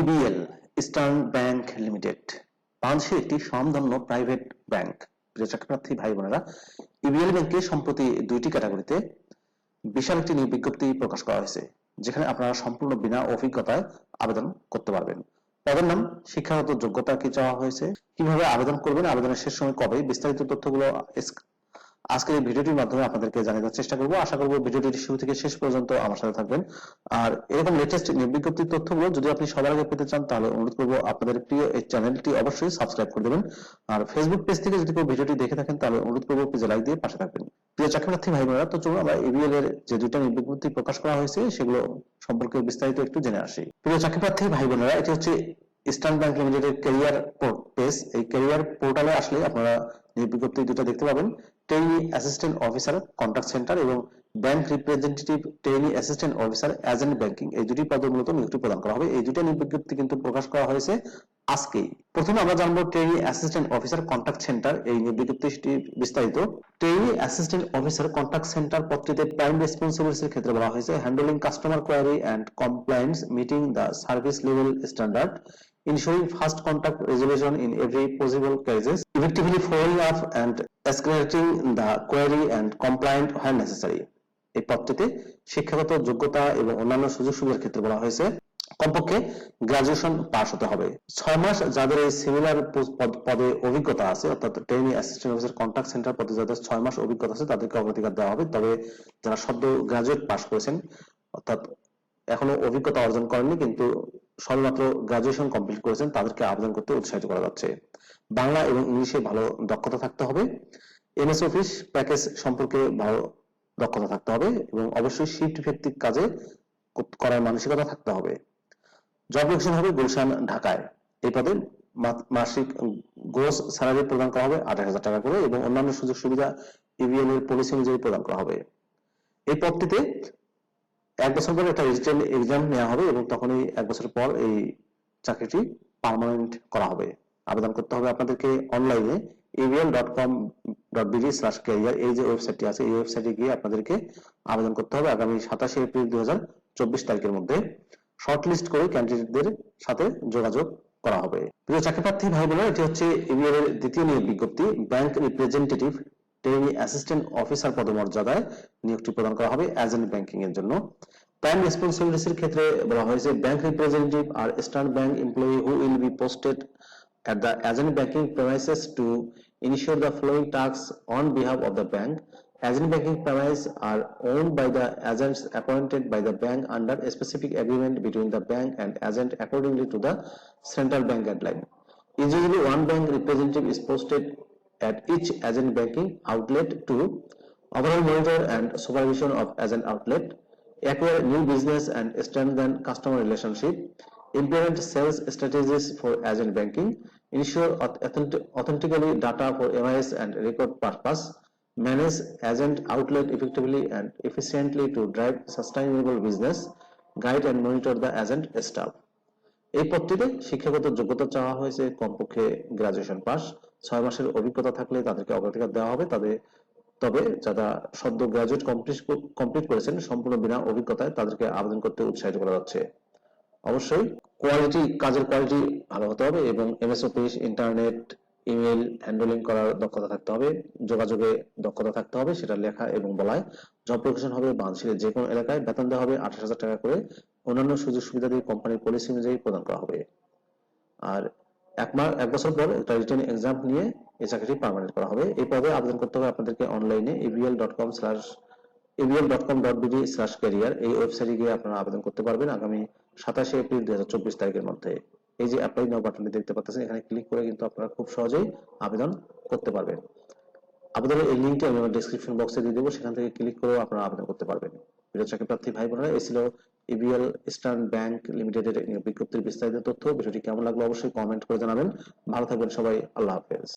EBL eastern bank limited বাংলাদেশের একটি স্বনামধন্য প্রাইভেট ব্যাংক চাকরিপ্রার্থী ভাই বোনেরা ইবিএল ব্যাংকে সম্প্রতি দুইটি ক্যাটাগরিতে বিশাল একটি বিজ্ঞপ্তি প্রকাশ করা হয়েছে, যেখানে আপনারা সম্পূর্ণ বিনা অভিজ্ঞতায় আবেদন করতে পারবেন। পদের নাম, শিক্ষাগত যোগ্যতা কি চাওয়া হয়েছে, কীভাবে আবেদন করবেন, আবেদনের শেষ সময় কবে, বিস্তারিত তথ্যগুলো আজকের এই ভিডিওটির মাধ্যমে আপনাদেরকে জানিয়ে চেষ্টা করব। আশা করব ভিডিওটির শুরু থেকে শেষ পর্যন্ত আমার সাথে থাকবেন। আর এরকম লেটেস্ট বিজ্ঞপ্তির তথ্যগুলো যদি আপনি সবার আগে পেতে চান, তাহলে অনুরোধ করব আপনাদের প্রিয় এই চ্যানেলটি অবশ্যই সাবস্ক্রাইব করে দেবেন। আর ফেসবুক পেজ থেকে যদি কেউ ভিডিওটি দেখে থাকেন, তাহলে অনুরোধ করব পেজে লাইক দিয়ে পাশে থাকবেন। প্রিয় চাকরিপ্রার্থী ভাই বোনেরা তো চলুন আমরা এবিএল এর যে দুইটা বিজ্ঞপ্তি প্রকাশ করা হয়েছে, সেগুলো সম্পর্কে বিস্তারিত একটু জেনে আসি। প্রিয় চাকরিপ্রার্থী ভাই বোনেরা এটি হচ্ছে ইস্টার্ন ব্যাংক লিমিটেডের ক্যারিয়ার পেজ এই ক্যারিয়ার পোর্টালে আসলে আপনারা নিয়োগ বিজ্ঞপ্তি দুটো দেখতে পাবেন। Trainee assistant officer contact centre এবং bank representative trainee assistant officer agent banking এই দুটি পদে মূলত নিয়োগটি প্রদান করা হবে। এই দুটি বিজ্ঞপ্তি কিন্তু প্রকাশ করা হয়েছে আজকেই। প্রথমে আমরা জানব trainee assistant officer contact centre এই নিয়োগ বিস্তারিত। Trainee assistant officer contact centre পদটিতে prime responsibilities এর ক্ষেত্রে বলা হয়েছে। Handling customer query and compliance meeting the service level standard ensuring fast contact resolution in every possible cases, effectively following up and escalating the query and compliant when necessary. এই পদটিতে শিক্ষাগত যোগ্যতা এবং অন্যান্য সুযোগ সুবিধার ক্ষেত্রে বলা হয়েছে, কমপক্ষে গ্রাজুয়েশন পাস হতে হবে। ছয় মাস যাদের এই সিমিলার পদে অভিজ্ঞতা আছে, অর্থাৎ training assistant officer contact centre পদে যাদের ছয় মাস অভিজ্ঞতা আছে, তাদেরকে অগ্রাধিকার দেওয়া হবে। তবে যারা সদ্য গ্রাজুয়েট পাস করেছেন, অর্থাৎ এখনও অভিজ্ঞতা অর্জন করেননি, কিন্তু সবেমাত্র গ্রাজুয়েশন কমপ্লিট করেছেন, তাদেরকে আবেদন করতে উৎসাহিত করা যাচ্ছে। বাংলা এবং ইংলিশে ভালো দক্ষতা থাকতে হবে। এমএস অফিস প্যাকেজ সম্পর্কে ভালো দক্ষতা থাকতে হবে এবং অবশ্যই শিফট ভিত্তিক কাজে করার মানসিকতা থাকতে হবে। জব লোকেশন হবে গুলশান, ঢাকায়। এই পদে মাসিক গ্রোস স্যালারি প্রদান করা হবে আঠাশ হাজার টাকা করে এবং অন্যান্য সুযোগ সুবিধা ইভিএল এর পলিসি অনুযায়ী প্রদান করা হবে। এই পদটিতে এক বছর পর একটা রিজিটাল এক্সাম নেওয়া হবে এবং তখনই এক বছর পর এই চাকরিটি পার্মানেন্ট করা হবে। আবেদন করতে হবে আপনাদেরকে অনলাইনে AVL dot com dot career এই যে ওয়েবসাইটটি আছে, এই ওয়েবসাইটে গিয়ে আপনাদেরকে আবেদন করতে হবে আগামী সাতাশে এপ্রিল দুই চব্বিশ তারিখের মধ্যে। শর্টলিস্ট করে ক্যান্ডিডেটদের সাথে যোগাযোগ করা হবে। প্রিয় চাকরিপ্রার্থী ভাই বোনেরা এটি হচ্ছে এভিএল এর দ্বিতীয় নিয়োগ বিজ্ঞপ্তি। Bank representative trainee assistant officer পদমর্যাদায় নিয়োগটি প্রদান করা হবে এজেন্ট ব্যাংকিং এর জন্য। প্রাইম রেসপন্সিবিলিটিস এর ক্ষেত্রে বলা হয়েছে bank representative are start bank employee who will be posted at the agent banking premises to ensure the following tasks on behalf of the bank. Agent banking premises are owned by the agents appointed by the bank under a specific agreement between the bank and agent accordingly to the central bank guideline. Usually, one bank representative is posted at each agent banking outlet to overall monitor and supervision of agent outlet, acquire new business and strengthen customer relationship, implement sales strategies for agent banking, ensure authentic- authentically data for MIS and record purpose, manage agent outlet effectively and efficiently to drive sustainable business, guide and monitor the agent staff. এই পদটিতে শিক্ষাগত যোগ্যতা চাওয়া হয়েছে কমপক্ষে graduation pass ছয় মাসের অভিজ্ঞতা থাকলে তাদেরকে অগ্রাধিকার দেওয়া হবে তবে তবে যারা সদ্য গ্রাজুয়েট কমপ্লিট করেছেন সম্পূর্ণ বিনা অভিজ্ঞতায় তাদেরকে আবেদন করতে উৎসাহিত করা যাচ্ছে অবশ্যই কোয়ালিটি কাজের কোয়ালিটি ভালো হতে হবে এবং MS office internet email handling করার দক্ষতা থাকতে হবে, যোগাযোগে দক্ষতা থাকতে হবে সেটা লেখা এবং বলায়। জব লোকেশন হবে বাংলাদেশের যে কোনো এলাকায়, বেতন দেওয়া হবে আঠাশ হাজার টাকা করে। অন্যান্য সুযোগ সুবিধা দিয়ে কোম্পানির পলিসি অনুযায়ী প্রদান করা হবে। আর এক মাস, এক বছর পর একটা রিটার্ন এক্সাম নিয়ে এই চাকরিটি পার্মানেন্ট করা হবে। এই পদে আবেদন করতে হবে আপনাদেরকে অনলাইনে AVL dot com slash AVL dot com dot BD slash career এই ওয়েবসাইটে গিয়ে আপনারা আবেদন করতে পারবেন। আগামী সাতাশে এপ্রিল দুই হাজার চব্বিশ তারিখের মধ্যে। এই যে অ্যাপ্লাই নাও বাটনটি দেখতে পাচ্ছেন, এখানে ক্লিক করে কিন্তু আপনারা খুব সহজেই আবেদন করতে পারবেন। আবেদনের এই লিঙ্কটি আমি আমার ডেসক্রিপশন বক্সে দিয়ে দেবো, সেখান থেকে ক্লিক করেও আপনারা আবেদন করতে পারবেন। প্রিয় চাকরি প্রার্থী ভাই বোনেরা, এই ছিল ইবিএল ইস্টার্ন ব্যাংক লিমিটেডের বিজ্ঞপ্তির বিস্তারিত তথ্য। বিষয়টি কেমন লাগল অবশ্যই কমেন্ট করে জানাবেন। ভালো থাকবেন সবাই, আল্লাহ হাফেজ।